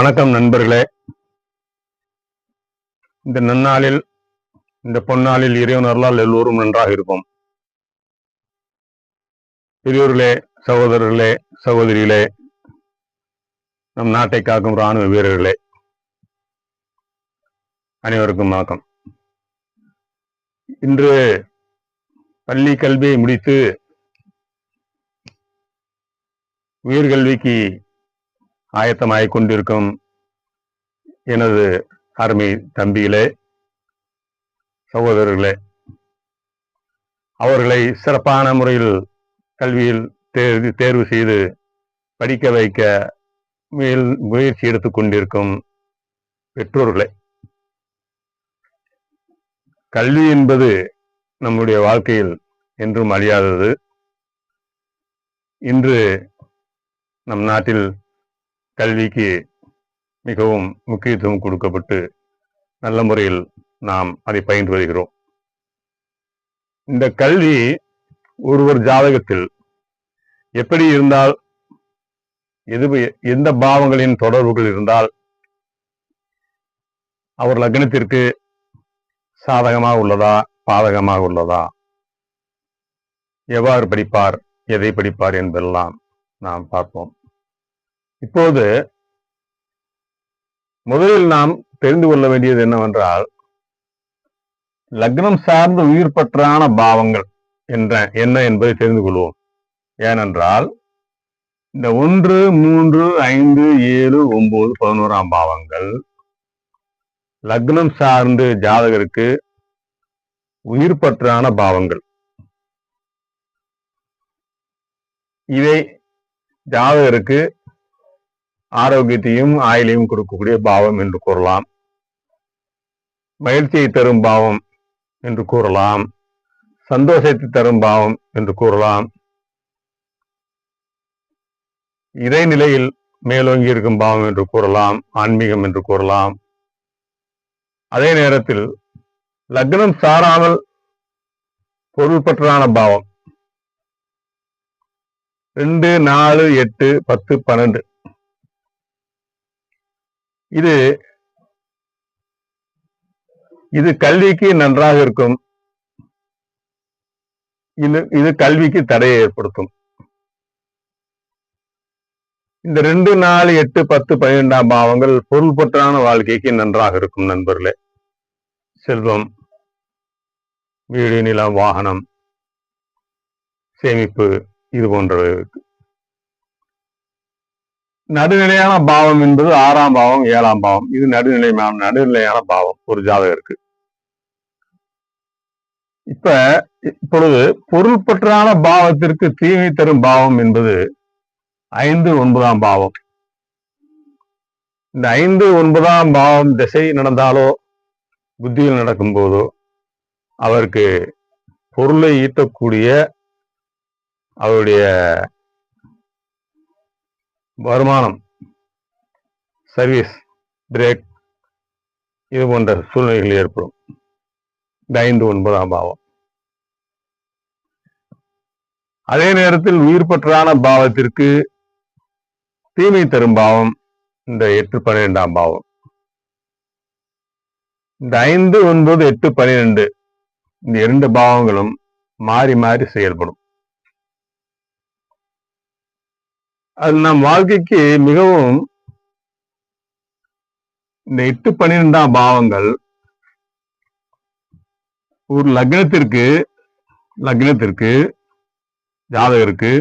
வணக்கம் நண்பர்களே. இந்த நன்னாளில் இந்த பொன்னாளில் இறைவனர்களால் எல்லோரும் நன்றாக இருப்போம். பெரியோர்களே சகோதரர்களே சகோதரிகளே நம் நாட்டை காக்கும் ராணுவ வீரர்களே அனைவருக்கும் வணக்கம். இன்று பள்ளி கல்வியை முடித்து உயர்கல்விக்கு ஆயத்தமாகிக் கொண்டிருக்கும் எனது அருமை தம்பிகளே சகோதரர்களே அவர்களை சிறப்பான முறையில் கல்வியில் தேர்வு தேர்வு செய்து படிக்க வைக்க முயல் முயற்சி எடுத்துக் கொண்டிருக்கும் பெற்றோர்களே கல்வி என்பது நம்முடைய வாழ்க்கையில் என்றும் அழியாதது. இன்று நம் நாட்டில் கல்விக்கு மிகவும் முக்கியத்துவம் கொடுக்கப்பட்டு நல்ல முறையில் நாம் அதை பயின்று வருகிறோம். இந்த கல்வி ஒருவர் ஜாதகத்தில் எப்படி இருந்தால் எது எந்த பாவங்களின் தொடர்புகள் இருந்தால் அவர் லக்னத்திற்கு சாதகமாக உள்ளதா பாதகமாக உள்ளதா எவ்வாறு படிப்பார் எதை படிப்பார் என்பதெல்லாம் நாம் பார்ப்போம். இப்போது முதலில் நாம் தெரிந்து கொள்ள வேண்டியது என்னவென்றால் லக்னம் சார்ந்த உயிர் பற்றான பாவங்கள் என்ற என்ன என்பதை தெரிந்து கொள்வோம். ஏனென்றால் இந்த ஒன்று மூன்று ஐந்து ஏழு ஒன்பது பதினோராம் பாவங்கள் லக்னம் சார்ந்து ஜாதகருக்கு உயிர் பற்றான பாவங்கள். இதை ஜாதகருக்கு ஆரோக்கியத்தையும் ஆயிலையும் கொடுக்கக்கூடிய பாவம் என்று கூறலாம். மகிழ்ச்சியை தரும் பாவம் என்று கூறலாம். சந்தோஷத்தை தரும் பாவம் என்று கூறலாம். இதே நிலையில் மேலோங்கி இருக்கும் பாவம் என்று கூறலாம் ஆன்மீகம் என்று கூறலாம். அதே நேரத்தில் லக்னம் சாராமல் பொருள் பற்றான பாவம். ரெண்டு நாலு எட்டு பத்து பன்னெண்டு. இது இது கல்விக்கு நன்றாக இருக்கும். இது இது கல்விக்கு தடையை ஏற்படுத்தும். இந்த ரெண்டு நாலு எட்டு பத்து பன்னிரெண்டாம் பாவங்கள் பொருள்பற்றான வாழ்க்கைக்கு நன்றாக இருக்கும் நண்பர்களே. செல்வம் வீடு நிலம் வாகனம் சேமிப்பு இது போன்றவை நடுநிலையான பாவம் என்பது ஆறாம் பாவம் ஏழாம் பாவம். இது நடுநிலை நடுநிலையான பாவம். ஒரு ஜாதகருக்கு இப்ப இப்பொழுது பொருள் பற்றான பாவத்திற்கு தீமை தரும் பாவம் என்பது ஐந்து ஒன்பதாம் பாவம். இந்த ஐந்து ஒன்பதாம் பாவம் திசை நடந்தாலோ புத்தியில் நடக்கும் போதோ அவருக்கு பொருளை ஈட்டக்கூடிய அவருடைய வருமானம் சர்வீஸ் பிரேக் இது போன்ற சூழ்நிலைகள் ஏற்படும். இந்த ஐந்து ஒன்பதாம் பாவம். அதே நேரத்தில் உயிர் பற்றான பாவத்திற்கு தீமை தரும் பாவம் இந்த எட்டு பன்னிரெண்டாம் பாவம். இந்த ஐந்து ஒன்பது எட்டு பன்னிரெண்டு இந்த இரண்டு பாவங்களும் மாறி மாறி செயல்படும். அது நம் வாழ்க்கைக்கு மிகவும் இந்த எட்டு பன்னிரெண்டாம் பாவங்கள் ஒரு லக்னத்திற்கு லக்னத்திற்கு ஜாதகருக்கு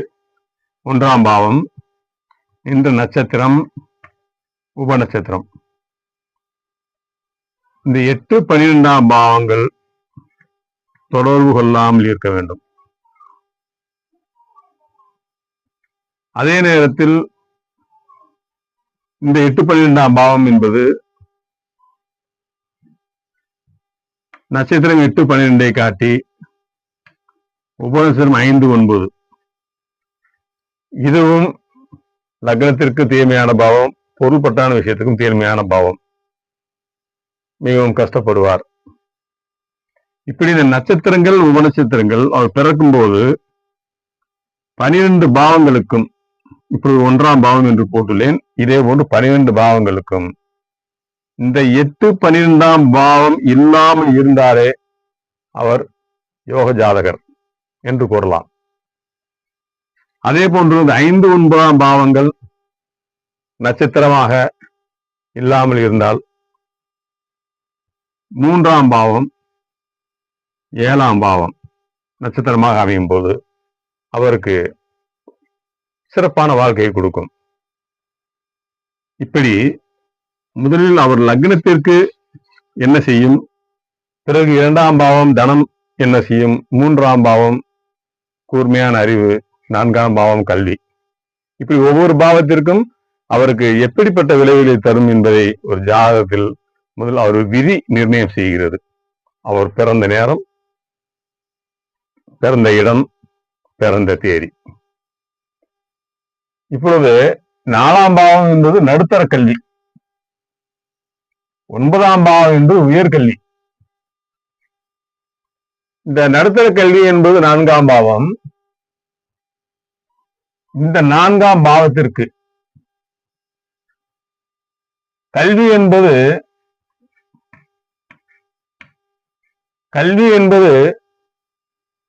ஒன்றாம் பாவம் இந்த நட்சத்திரம் உபநட்சத்திரம் இந்த எட்டு பன்னிரெண்டாம் பாவங்கள் தொடர்பு கொள்ளாமல் இருக்க வேண்டும். அதே நேரத்தில் இந்த எட்டு பன்னிரெண்டாம் பாவம் என்பது நட்சத்திரம் எட்டு பன்னிரெண்டை காட்டி உபநட்சத்திரம் ஐந்து ஒன்பது. இதுவும் லக்னத்திற்கு தீமையான பாவம் பொருள்பட்டான விஷயத்துக்கும் தீர்மையான பாவம். மிகவும் கஷ்டப்படுவார். இப்படி இந்த நட்சத்திரங்கள் உபநட்சத்திரங்கள் அவர் பிறக்கும் போது பனிரெண்டு பாவங்களுக்கும் இப்பொழுது ஒன்றாம் பாவம் என்று போட்டுள்ளேன். இதே போன்று பனிரெண்டு பாவங்களுக்கும். இந்த எட்டு பனிரெண்டாம் பாவம் இல்லாமல் இருந்தாலே அவர் யோக ஜாதகர் என்று கூறலாம். அதே போன்று இந்த ஐந்து ஒன்பதாம் பாவங்கள் நட்சத்திரமாக இல்லாமல் இருந்தால் மூன்றாம் பாவம் ஏழாம் பாவம் நட்சத்திரமாக அமையும் போது அவருக்கு சிறப்பான வாழ்க்கையை கொடுக்கும். இப்படி முதலில் அவர் லக்னத்திற்கு என்ன செய்யும்? பிறகு இரண்டாம் பாவம் தனம் என்ன செய்யும்? மூன்றாம் பாவம் கூர்மையான அறிவு நான்காம் பாவம் கல்வி. இப்படி ஒவ்வொரு பாவத்திற்கும் அவருக்கு எப்படிப்பட்ட விளைவுகளை தரும் என்பதை ஒரு ஜாதகத்தில் முதல் அவர் விதி நிர்ணயம் செய்கிறது. அவர் பிறந்த நேரம் பிறந்த இடம் பிறந்த தேதி. இப்பொழுது நாலாம் பாவம் என்பது நடுத்தர கல்வி. ஒன்பதாம் பாவம் என்பது உயர்கல்வி இந்த நடுத்தர கல்வி என்பது நான்காம் பாவம். இந்த நான்காம் பாவத்திற்கு கல்வி என்பது கல்வி என்பது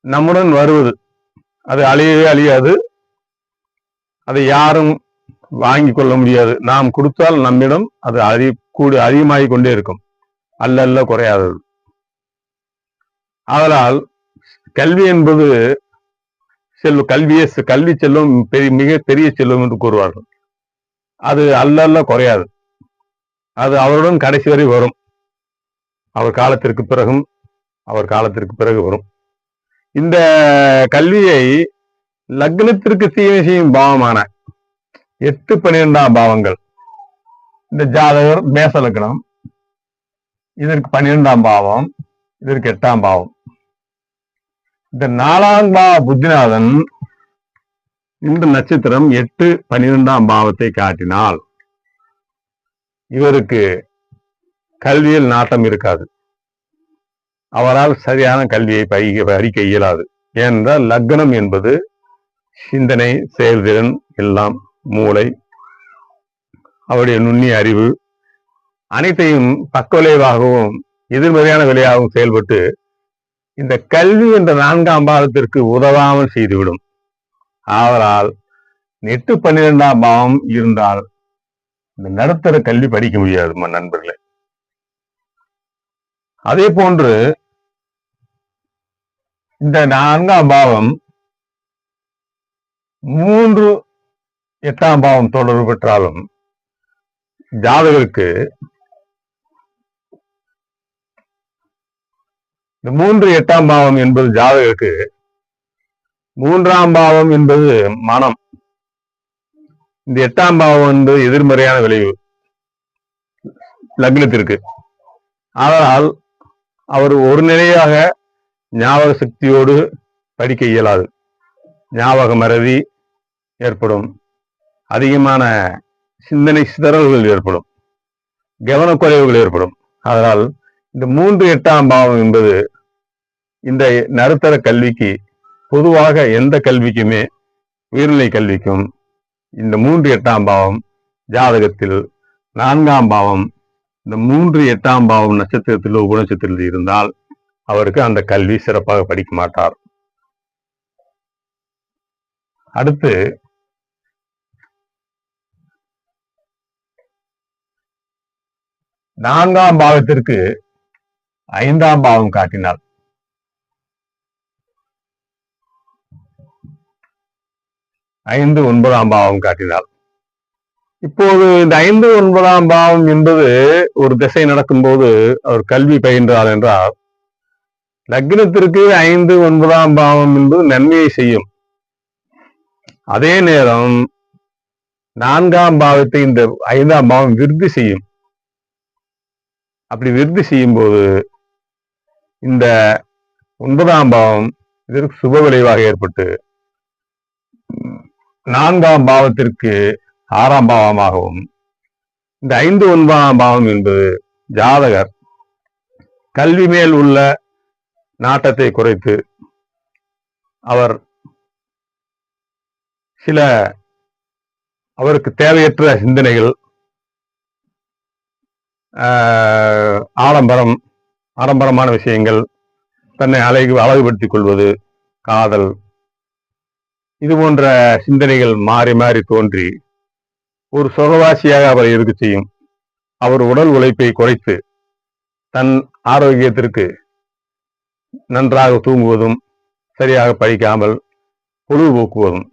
நம்முடன் வருவது. அது அழியவே அழியாது. அதை யாரும் வாங்கி கொள்ள முடியாது. நாம் கொடுத்தால் நம்மிடம் அது அறி கூடு அதிகமாகிக் கொண்டே இருக்கும். அல்ல அல்ல குறையாதது. ஆதலால் கல்வி என்பது செல்வ கல்வியே கல்வி செல்வம் பெரிய மிக பெரிய செல்வம் என்று கூறுவார்கள். அது அல்ல அல்ல குறையாது. அது அவருடன் கடைசி வரை வரும். அவர் காலத்திற்கு பிறகும் அவர் காலத்திற்கு பிறகு வரும். இந்த கல்வியை லக்னத்திற்கு தீமை செய்யும் பாவமான எட்டு பன்னிரெண்டாம் பாவங்கள். இந்த ஜாதகர் மேச லக்னம். இதற்கு பன்னிரெண்டாம் பாவம் இதற்கு எட்டாம் பாவம். இந்த நாலாம் பாவ புத்திநாதன் இந்த நட்சத்திரம் எட்டு பன்னிரெண்டாம் பாவத்தை காட்டினால் இவருக்கு கல்வியில் நாட்டம் இருக்காது. அவரால் சரியான கல்வியை பறிக்க இயலாது. ஏனென்றால் லக்னம் என்பது சிந்தனை செயல்திறன் எல்லாம் மூளை. அவருடைய நுண்ணிய அறிவு அனைத்தையும் பக்கவிளைவாகவும் எதிர்மறையான விலையாகவும் செயல்பட்டு இந்த கல்வி என்ற நான்காம் பாகத்திற்கு உதவாமல் செய்துவிடும். ஆவரால் எட்டு பன்னிரெண்டாம் பாவம் இருந்தால் இந்த நடுத்தர கல்வி படிக்க முடியாது நண்பர்களே. அதே போன்று இந்த நான்காம் பாவம் மூன்று எட்டாம் பாவம் தொடர்பு பெற்றாலும் ஜாதகருக்கு இந்த மூன்று எட்டாம் பாவம் என்பது ஜாதகருக்கு மூன்றாம் பாவம் என்பது மனம். இந்த எட்டாம் பாவம் என்பது எதிர்மறையான விளைவு. லக்னத்திற்கு. ஆனால் அவர் ஒரு நிலையாக ஞாபக சக்தியோடு படிக்க இயலாது. ஞாபக மறதி ஏற்படும். அதிகமான சிந்தனை சிதறல்கள் ஏற்படும். கவனக்குறைவுகள் ஏற்படும். அதனால் இந்த மூன்று எட்டாம் பாவம் என்பது இந்த நடுத்தர கல்விக்கு பொதுவாக எந்த கல்விக்குமே உயர்நிலை கல்விக்கும் இந்த மூன்று எட்டாம் பாவம் ஜாதகத்தில் நான்காம் பாவம் இந்த மூன்று எட்டாம் பாவம் நட்சத்திரத்தில் உபநட்சத்திரத்தில் இருந்தால் அவருக்கு அந்த கல்வி சிறப்பாக படிக்க மாட்டார். அடுத்து நான்காம் பாவத்திற்கு ஐந்தாம் பாவம் காட்டினார். ஐந்து ஒன்பதாம் பாவம் காட்டினார். இப்போது இந்த ஐந்து ஒன்பதாம் பாவம் என்பது ஒரு திசை நடக்கும்போது அவர் கல்வி பயின்றார் என்றால் லக்னத்திற்கு ஐந்து ஒன்பதாம் பாவம் என்பது நன்மையை செய்யும். அதே நேரம் நான்காம் பாவத்தை இந்த ஐந்தாம் பாவம் விருத்தி செய்யும். அப்படி விருத்தி செய்யும் போது இந்த ஒன்பதாம் பாவம் இதற்கு சுப விளைவாக ஏற்பட்டு நான்காம் பாவத்திற்கு ஆறாம் பாவமாகவும் இந்த ஐந்து ஒன்பதாம் பாவம் என்பது ஜாதகர் கல்வி மேல் உள்ள நாட்டத்தை குறைத்து அவர் சில அவருக்கு தேவையற்ற சிந்தனைகள் ஆடம்பரம் ஆடம்பரமான விஷயங்கள் தன்னை அழகு அழகுபடுத்திக் கொள்வது காதல் இது போன்ற சிந்தனைகள் மாறி மாறி தோன்றி ஒரு சுகவாசியாக அவரை இருக்க செய்யும். அவர் உடல் உழைப்பை குறைத்து தன் ஆரோக்கியத்திற்கு நன்றாக தூங்குவதும் சரியாக படிக்காமல் பொழுதுபோக்குவதும்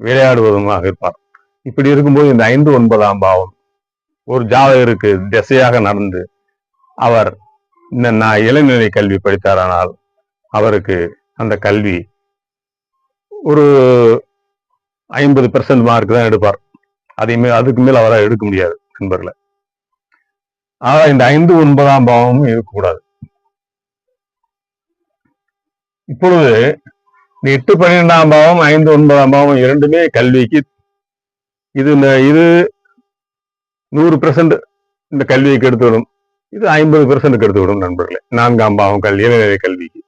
விளையாடுவதுமாக இருப்பார். இப்படி இருக்கும்போது இந்த ஐந்து ஒன்பதாம் பாவம் ஒரு ஜாதகருக்கு திசையாக நடந்து அவர் நான் இளநிலை கல்வி படித்தாரானால் அவருக்கு அந்த கல்வி ஒரு ஐம்பது பெர்சன்ட் மார்க் தான் எடுப்பார். அதையுமே அதுக்கு மேல் அவரால் எடுக்க முடியாது நண்பர்களை. ஆனால் இந்த ஐந்து ஒன்பதாம் பாவமும் இருக்கக்கூடாது. இப்பொழுது இந்த எட்டு பன்னிரெண்டாம் பாவம் ஐந்து ஒன்பதாம் பாவம் இரண்டுமே கல்விக்கு இது இந்த இது நூறு பெர்சன்ட் இந்த கல்வியை கெடுத்துவிடும். இது ஐம்பது பெர்சன்ட் கெடுத்துவிடும் நண்பர்களே. நான்காம் பாவம் கல்வி இளநிலை கல்விக்கு.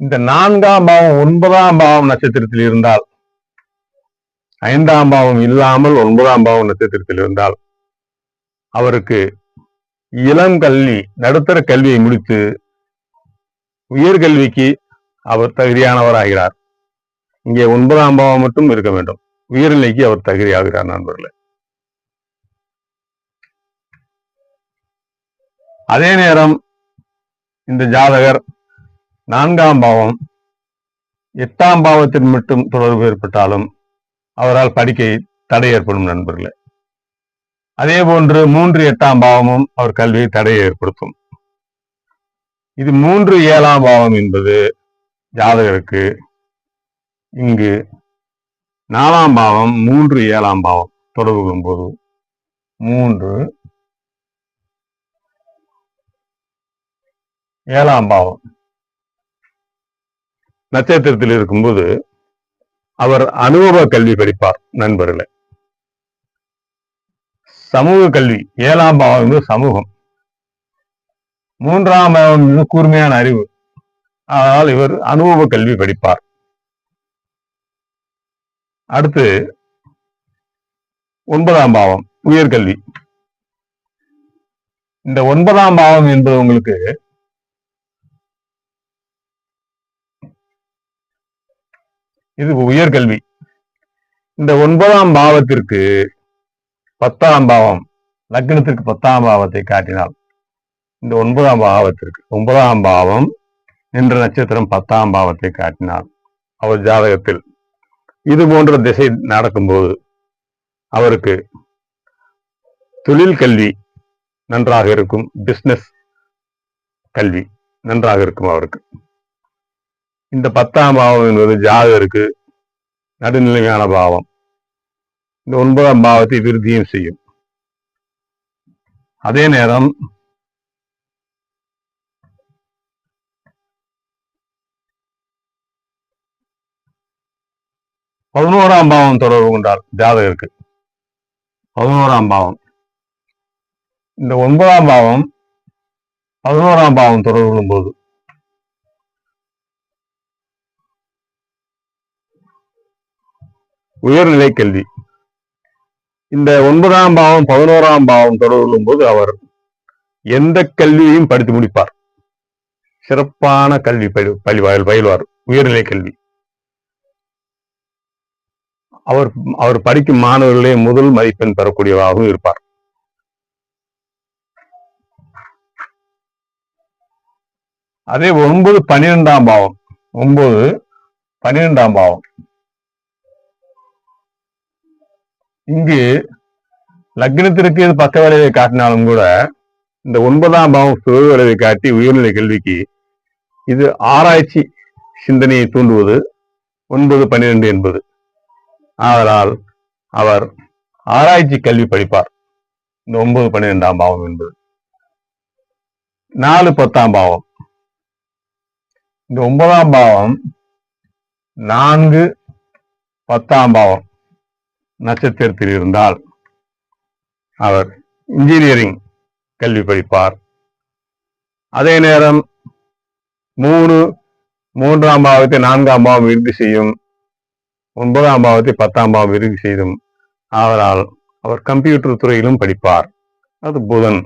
இந்த நான்காம் பாவம் ஒன்பதாம் பாவம் நட்சத்திரத்தில் இருந்தால் ஐந்தாம் பாவம் இல்லாமல் ஒன்பதாம் பாவம் நட்சத்திரத்தில் இருந்தால் அவருக்கு இளம் கல்வி நடுத்தர கல்வியை முடித்து உயர்கல்விக்கு அவர் தகுதியானவராகிறார். இங்கே ஒன்பதாம் பாவம் மட்டும் இருக்க வேண்டும். உயர்நிலைக்கு அவர் தகுதியாகிறார் நண்பர்களே. அதே நேரம் இந்த ஜாதகர் நான்காம் பாவம் எட்டாம் பாவத்தில் மட்டும் தொடர்பு ஏற்பட்டாலும் அவரால் படிக்க தடை ஏற்படும் நண்பர்களே. அதே போன்று மூன்று எட்டாம் பாவமும் அவர் கல்வியை தடையை ஏற்படுத்தும். இது மூன்று ஏழாம் பாவம் என்பது ஜாதகருக்கு இங்கு நாலாம் பாவம் மூன்று ஏழாம் பாவம் தொடர்பு கொள்ளும்போது மூன்று ஏழாம் பாவம். நட்சத்திரத்தில் இருக்கும்போது அவர் அனுபவ கல்வி படிப்பார் நண்பர்களை. சமூக கல்வி ஏழாம் பாவம் என்பது சமூகம். மூன்றாம் பாவம் என்பது கூர்மையான அறிவு. ஆனால் இவர் அனுபவ கல்வி படிப்பார். அடுத்து ஒன்பதாம் பாவம் உயர்கல்வி. இந்த ஒன்பதாம் பாவம் என்பது உங்களுக்கு இது உயர்கல்வி. இந்த ஒன்பதாம் பாவத்திற்கு பத்தாம் பாவம் லக்னத்திற்கு பத்தாம் பாவத்தை காட்டினால் இந்த ஒன்பதாம் பாவத்திற்கு ஒன்பதாம் பாவம் என்ற நட்சத்திரம் பத்தாம் பாவத்தை காட்டினால் அவர் ஜாதகத்தில் இது போன்ற திசை நடக்கும்போது அவருக்கு தொழில் கல்வி நன்றாக இருக்கும் பிசினஸ் கல்வி நன்றாக இருக்கும் அவருக்கு. இந்த பத்தாம் பாவம் என்பது ஜாதகருக்கு நடுநிலையான பாவம். இந்த ஒன்பதாம் பாவத்தை விருத்தியும் செய்யும். அதே நேரம் பதினோராம் பாவம் தொடர்பு கொண்டார் ஜாதகருக்கு. பதினோராம் பாவம். இந்த ஒன்பதாம் பாவம் பதினோராம் பாவம் தொடர்பு கொள்ளும்போது உயர்நிலை கல்வி இந்த ஒன்பதாம் பாவம் பதினோராம் பாவம் தொடர்பு கொள்ளும்போது அவர் எந்த கல்வியையும் படித்து முடிப்பார். சிறப்பான கல்வி பயில- பயில்வார் உயர்நிலை கல்வி அவர் அவர் படிக்கும் மாணவர்களே முதல் மதிப்பெண் பெறக்கூடியவராகவும் இருப்பார். அதே ஒன்பது பனிரெண்டாம் பாவம். ஒன்பது பனிரெண்டாம் பாவம். இங்கு லக்னத்திற்கு இது பக்க விளைவை காட்டினாலும் கூட இந்த ஒன்பதாம் பாவம் சுக விளைவை காட்டி உயர்நிலை கல்விக்கு இது ஆராய்ச்சி சிந்தனையை தூண்டுவது ஒன்பது பன்னிரெண்டு என்பது. ஆதலால் அவர் ஆராய்ச்சி கல்வி படிப்பார். இந்த ஒன்பது பன்னிரெண்டாம் பாவம் என்பது. நாலு பத்தாம் பாவம். இந்த ஒன்பதாம் பாவம் நான்கு பத்தாம் பாவம் நட்சத்திரத்தில் இருந்தால் அவர் இன்ஜினியரிங் கல்வி படிப்பார். அதே நேரம் மூணு மூன்றாம் பாவத்தை நான்காம் பாவம் இறுதி செய்யும் ஒன்பதாம் பாவத்தை பத்தாம் பாவம் விருதி செய்தும் ஆதலால் அவர் கம்ப்யூட்டர் துறையிலும் படிப்பார். அது புதன்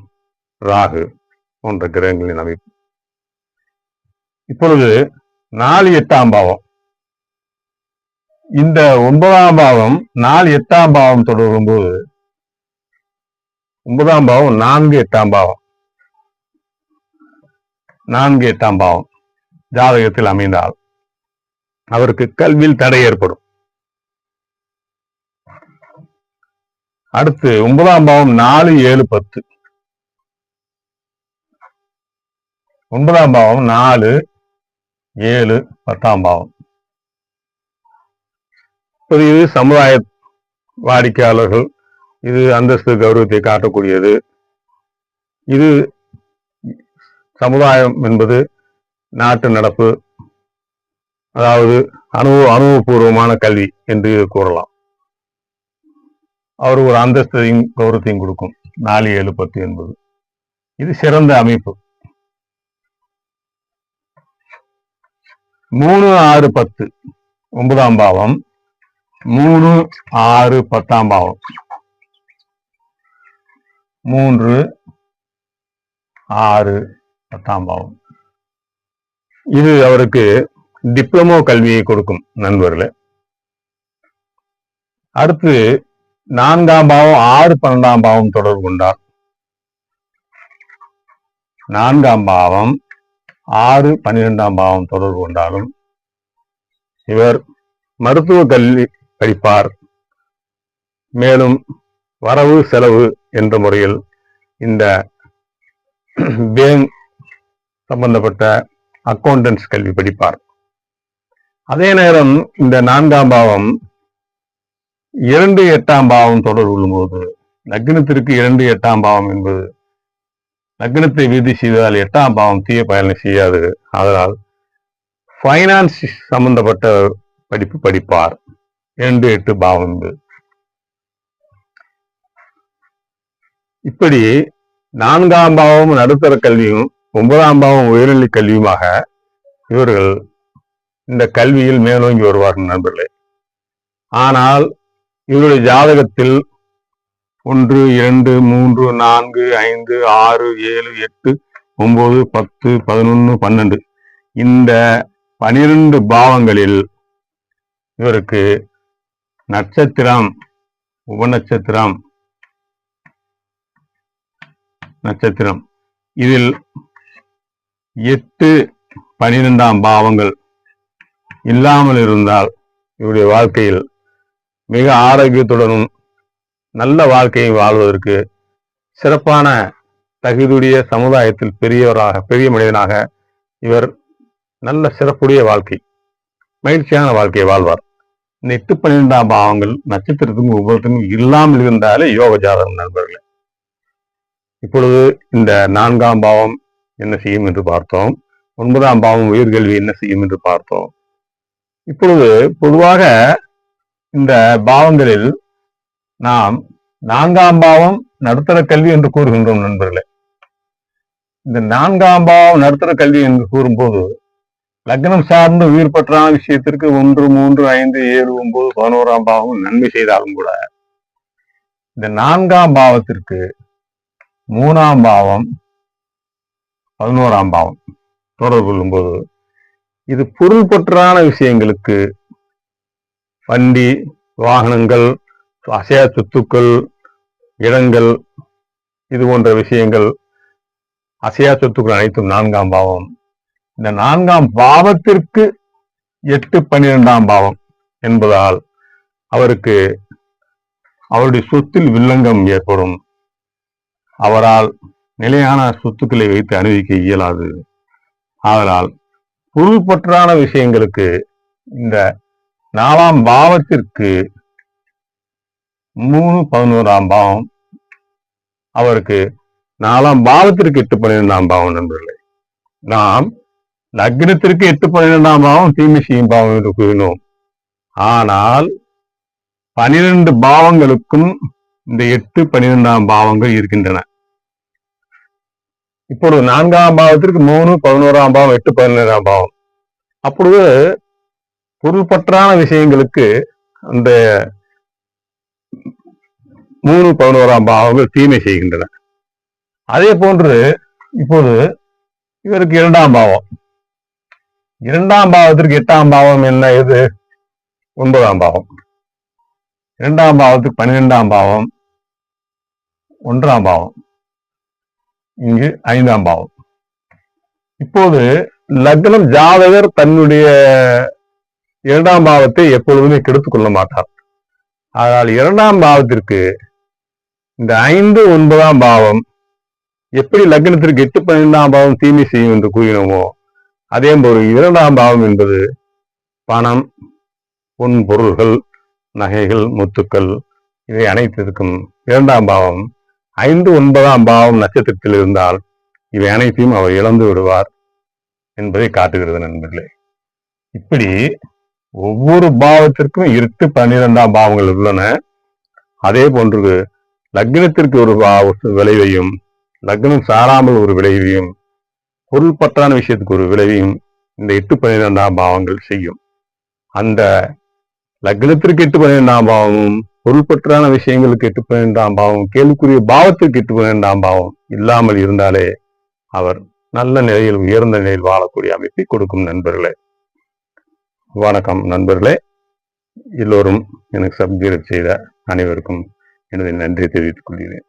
ராகு போன்ற கிரகங்களின் அமைப்பு. இப்பொழுது நாலு எட்டாம் பாவம். இந்த ஒன்பதாம் பாவம் நாலு எட்டாம் பாவம் தொடரும் போது ஒன்பதாம் பாவம் நான்கு எட்டாம் பாவம். நான்கு எட்டாம் பாவம் ஜாதகத்தில் அமைந்தால் அவருக்கு கல்வியில் தடை ஏற்படும். அடுத்து ஒன்பதாம் பாவம் நாலு ஏழு பத்து. ஒன்பதாம் பாவம் நாலு ஏழு பத்தாம் பாவம். இப்போது இது சமுதாய வாடிக்கையாளர்கள் இது அந்தஸ்து கௌரவத்தை காட்டக்கூடியது. இது சமுதாயம் என்பது நாட்டு நடப்பு அதாவது அனுபவ அனுபவபூர்வமான கல்வி என்று கூறலாம். அவர் ஒரு அந்தஸ்தையும் கௌரவத்தையும் கொடுக்கும். நாலு ஏழு பத்து என்பது. இது சிறந்த அமைப்பு. மூணு ஆறு பத்து. ஒன்பதாம் பாவம். மூணு ஆறு பத்தாம் பாவம். மூன்று ஆறு பத்தாம் பாவம். இது அவருக்கு டிப்ளமோ கல்வியை கொடுக்கும் நண்பர்களே. அடுத்து நான்காம் பாவம் ஆறு பன்னெண்டாம் பாவம் தொடர்பு கொண்டார். நான்காம் பாவம் ஆறு பன்னிரெண்டாம் பாவம் தொடர்பு கொண்டாலும் இவர் மருத்துவ கல்வி படிப்பார். மேலும் வரவு செலவு என்ற முறையில் இந்த பேங்க் சம்பந்தப்பட்ட அக்கௌண்டன்ஸ் கல்வி படிப்பார். அதே நேரம் இந்த நான்காம் பாவம் இரண்டு எட்டாம் பாவம் தொடர்பு கொள்ளும்போது லக்னத்திற்கு இரண்டு எட்டாம் பாவம் என்பது லக்னத்தை வீதி செய்தால் எட்டாம் பாவம் தீய பயனை செய்யாது. அதனால் ஃபைனான்ஸ் சம்பந்தப்பட்ட படிப்பு படிப்பார். இரண்டு எட்டு பாவம் என்பது. இப்படி நான்காம் பாவம் நடுத்தர கல்வியும் ஒன்பதாம் பாவம் உயர்நிலை கல்வியுமாக இவர்கள் இந்த கல்வியில் மேலோங்கி வருவார்கள் நண்பர்களே. ஆனால் இவருடைய ஜாதகத்தில் ஒன்று இரண்டு மூன்று நான்கு ஐந்து ஆறு ஏழு எட்டு ஒன்பது பத்து பதினொன்று பன்னெண்டு. இந்த பனிரெண்டு பாவங்களில் இவருக்கு நட்சத்திரம் உபநட்சத்திரம் நட்சத்திரம். இதில் எட்டு பனிரெண்டாம் பாவங்கள் இல்லாமல் இருந்தால் இவருடைய வாழ்க்கையில் மிக ஆரோக்கியத்துடனும் நல்ல வாழ்க்கையை வாழ்வதற்கு சிறப்பான தகுதியுடைய சமுதாயத்தில் பெரியவராக பெரிய மனிதனாக இவர் நல்ல சிறப்புடைய வாழ்க்கை மகிழ்ச்சியான வாழ்க்கையை வாழ்வார். இந்த எட்டு பன்னிரெண்டாம் பாவங்கள் நட்சத்திரத்துக்கும் ஒவ்வொருத்தருக்கும் இல்லாமல் இருந்தாலே யோக ஜாதகம் நண்பர்களே. இப்பொழுது இந்த நான்காம் பாவம் என்ன செய்யும் என்று பார்த்தோம். ஒன்பதாம் பாவம் உயிர்கல்வி என்ன செய்யும் என்று பார்த்தோம். இப்பொழுது பொதுவாக இந்த பாவங்களில் நாம் நான்காம் பாவம் நடுத்தர கல்வி என்று கூறுகின்றோம் நண்பர்களே. இந்த நான்காம் பாவம் நடுத்தர கல்வி என்று கூறும்போது லக்னம் சார்ந்து உயிர் பற்றான விஷயத்திற்கு ஒன்று மூன்று ஐந்து ஏழு ஒன்பது பதினோராம் பாவம் நன்மை செய்தாலும் கூட இந்த நான்காம் பாவத்திற்கு மூணாம் பாவம் பதினோராம் பாவம் தொடர்பு கொள்ளும்போது இது பொருள் பற்றான விஷயங்களுக்கு வண்டி வாகனங்கள் அசையா சொத்துக்கள் இடங்கள் இது போன்ற விஷயங்கள். அசையா சொத்துக்கள் அனைத்தும் நான்காம் பாவம். இந்த நான்காம் பாவத்திற்கு எட்டு பன்னிரெண்டாம் பாவம் என்பதால் அவருக்கு அவருடைய சொத்தில் வில்லங்கம் ஏற்படும். அவரால் நிலையான சொத்துக்களை வைத்து அனுபவிக்க இயலாது. ஆதலால் பொருள் பற்றான விஷயங்களுக்கு இந்த நாலாம் பாவத்திற்கு மூணு பதினோராம் பாவம். அவருக்கு நாலாம் பாவத்திற்கு எட்டு பன்னிரெண்டாம் பாவம் நண்பர்களே. நாம் லக்னத்திற்கு எட்டு பன்னிரெண்டாம் பாவம் தீமை செய்யும் பாவம் என்று கூறினோம். ஆனால் பனிரெண்டு பாவங்களுக்கும் இந்த எட்டு பன்னிரெண்டாம் பாவங்கள் இருக்கின்றன. இப்பொழுது நான்காம் பாவத்திற்கு மூணு பதினோராம் பாவம் எட்டு பதினேழாம் பாவம். அப்பொழுது பொருள்பற்றான விஷயங்களுக்கு அந்த மூணு பதினோராம் பாவங்கள் தீமை செய்கின்றன. அதே போன்று இப்போது இவருக்கு இரண்டாம் பாவம். இரண்டாம் பாவத்திற்கு எட்டாம் பாவம் என்ன? இது ஒன்பதாம் பாவம். இரண்டாம் பாவத்துக்கு பன்னிரெண்டாம் பாவம். ஒன்றாம் பாவம். இங்கு ஐந்தாம் பாவம். இப்போது லக்னம் ஜாதகர் தன்னுடைய இரண்டாம் பாவத்தை எப்பொழுதுமே கெடுத்துக் கொள்ள மாட்டார். ஆனால் இரண்டாம் பாவத்திற்கு இந்த ஐந்து ஒன்பதாம் பாவம் எப்படி லக்னத்திற்கு எட்டு பன்னிரெண்டாம் பாவம் தீமை செய்யும் என்று கூறினோமோ அதே போல இரண்டாம் பாவம் என்பது பணம் பொன் பொருள்கள் நகைகள் முத்துக்கள் இவை அனைத்திற்கும் இரண்டாம் பாவம். ஐந்து ஒன்பதாம் பாவம் நட்சத்திரத்தில் இருந்தால் இவை அனைத்தையும் அவர் இழந்து விடுவார் என்பதை காட்டுகிறது நண்பர்களே. இப்படி ஒவ்வொரு பாவத்திற்கும் எட்டு பன்னிரெண்டாம் பாவங்கள் உள்ளன. அதே போன்று லக்னத்திற்கு ஒரு பா- விளைவையும் லக்னம் சாராமல் ஒரு விளைவையும் பொருள் பற்றான விஷயத்துக்கு ஒரு விளைவையும் இந்த எட்டு பன்னிரெண்டாம் பாவங்கள் செய்யும். அந்த லக்னத்திற்கு எட்டு பன்னிரெண்டாம் பாவமும் பொருள் பற்றான விஷயங்களுக்கு எட்டு பன்னிரெண்டாம் பாவம் கேள்விக்குரிய பாவத்திற்கு எட்டு பன்னிரெண்டாம் பாவம் இல்லாமல் இருந்தாலே அவர் நல்ல நிலையில் உயர்ந்த நிலையில் வாழக்கூடிய அமைப்பை கொடுக்கும் நண்பர்களே. வணக்கம் நண்பர்களே. எல்லோரும் எனக்கு சப்ஜெக்ட் செய்த அனைவருக்கும் எனது நன்றி தெரிவித்துக் கொள்கிறேன்.